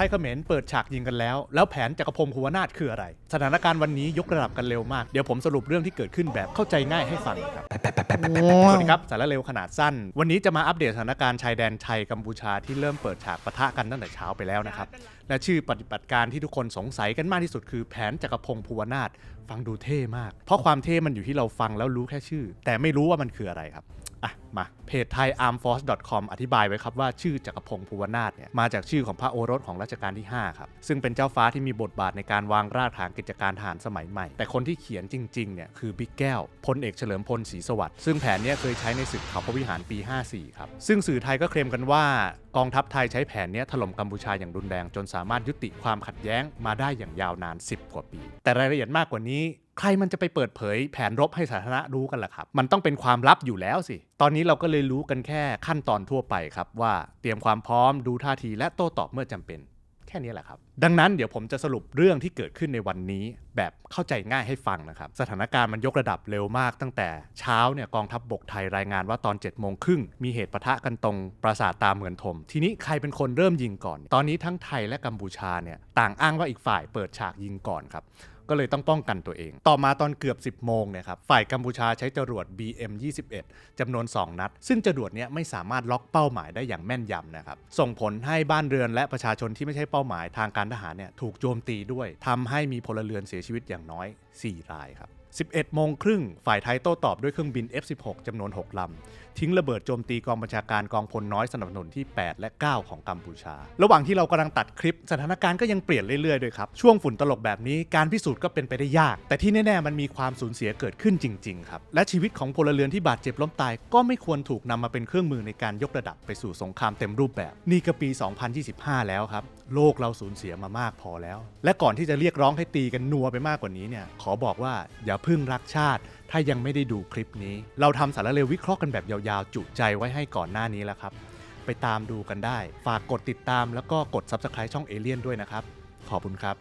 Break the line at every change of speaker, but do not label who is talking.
ทยเขมรเปิดฉากยิงกันแล้ว แล้วแผนจักรพงศ์ภูวนาถคืออะไร สถานการณ์วันนี้ยกระดับกันเร็วมาก เดี๋ยวผมสรุปเรื่องที่เกิดขึ้นแบบเข้าใจง่ายให้ฟังครับ สวัสดีครับสารเร็วขนาดสั้น วันนี้จะมาอัปเดตสถานการณ์ชายแดนไทยกัมพูชาที่เริ่มเปิดฉากปะทะกันตั้งแต่เช้าไปแล้วนะครับ และชื่อปฏิบัติการที่ทุกคนสงสัยกันมากที่สุดคือแผนจักรพงศ์ภูวนาถฟังดูเท่มาก เพราะความเท่มันอยู่ที่เราฟังแล้วรู้แค่ชื่อ แต่ไม่รู้ว่ามันคืออะไรครับอะ มาเพจไทย armforce.com อธิบายไว้ครับว่าชื่อจักรพงศ์ภูวนาถเนี่ยมาจากชื่อของพระโอรสของรัชกาลที่ 5 ครับ ซึ่งเป็นเจ้าฟ้าที่มีบทบาทในการวางรากฐานกิจการทหารสมัยใหม่ แต่คนที่เขียนจริงๆเนี่ยคือบิ๊กแก้วพลเอกเฉลิมพลศรีสวัสดิ์ซึ่งแผนเนี้เคยใช้ในศึกเขาพระวิหารปี 54 ครับ ซึ่งสื่อไทยก็เคลมกันว่ากองทัพไทยใช้แผนเนี้ถล่มกัมพูชาอย่างรุนแรงจนสามารถยุติความขัดแย้งมาได้อย่างยาวนาน 10 กว่าปี แต่รายละเอียดมากกว่านี้ ใครมันจะไปเปิดเผยแผนรบให้สาธารณะรู้กันล่ะครับ มันต้องเป็นความลับอยู่แล้วสิ ตอนนี้เราก็เลยรู้กันแค่ขั้นตอนทั่วไปครับ ว่าเตรียมความพร้อมดูท่าทีและโต้ตอบเมื่อจำเป็น แค่นี้แหละครับ ดังนั้นเดี๋ยวผมจะสรุปเรื่องที่เกิดขึ้นในวันนี้ แบบเข้าใจง่ายให้ฟังนะครับ สถานการณ์มันยกระดับเร็วมากตั้งแต่เช้าเนี่ยกองทัพบบกไทยรายงานว่าตอน7จ็ดโมงครึ่งมีเหตุปะทะกันตรงปราสาทตาเหมือนถมทีนี้ใครเป็นคนเริ่มยิงก่อน ตอนนี้ทั้งไทยและกัมพูชาเนี่ยต่างอ้างว่าอีกฝ่ายเปิดฉากยิงก่อนครับ ก็เลยต้องป้องกันตัวเอง ต่อมาตอนเกือบ 10 โมงเนี่ยครับ ฝ่ายกัมพูชาใช้จรวด BM21 จำนวน 2 นัด ซึ่งจรวดเนี้ยไม่สามารถล็อกเป้าหมายได้อย่างแม่นยำนะครับ ส่งผลให้บ้านเรือนและประชาชนที่ไม่ใช่เป้าหมายทางการทหารเนี่ยถูกโจมตีด้วยทำให้มีพลเรือนเสียชีวิตอย่างน้อย 4 รายครับ11โมงครึ่ง ฝ่ายไทยโต้ตอบด้วยเครื่องบิน F16 จำนวน 6 ลำ ทิ้งระเบิดโจมตีกองบัญชาการกองพลน้อยสนับสนุนที่ 8 และ 9 ของกัมพูชา ระหว่างที่เรากำลังตัดคลิป สถานการณ์ก็ยังเปลี่ยนเรื่อยๆด้วยครับ ช่วงฝุ่นตลบแบบนี้การพิสูจน์ก็เป็นไปได้ยาก แต่ที่แน่ๆมันมีความสูญเสียเกิดขึ้นจริงๆครับและชีวิตของพลเรือนที่บาดเจ็บล้มตาย ก็ไม่ควรถูกนำมาเป็นเครื่องมือในการยกระดับไปสู่สงครามเต็มรูปแบบ นี่ก็ปี 2025 แล้วครับโลกเราสูญเสียมามากพอแล้ว และก่อนที่จะเรียกร้องให้ตีกันนัวไปมากกว่านี้เนี่ยขอบอกว่าอย่าพึ่งรักชาติ ถ้ายังไม่ได้ดูคลิปนี้ เราทำสารเร็ววิเคราะห์กันแบบยาวๆ จุใจไว้ให้ก่อนหน้านี้แล้วครับ ไปตามดูกันได้ ฝากกดติดตามแล้วก็กด Subscribe ช่องเอเลียนด้วยนะครับ ขอบคุณครับ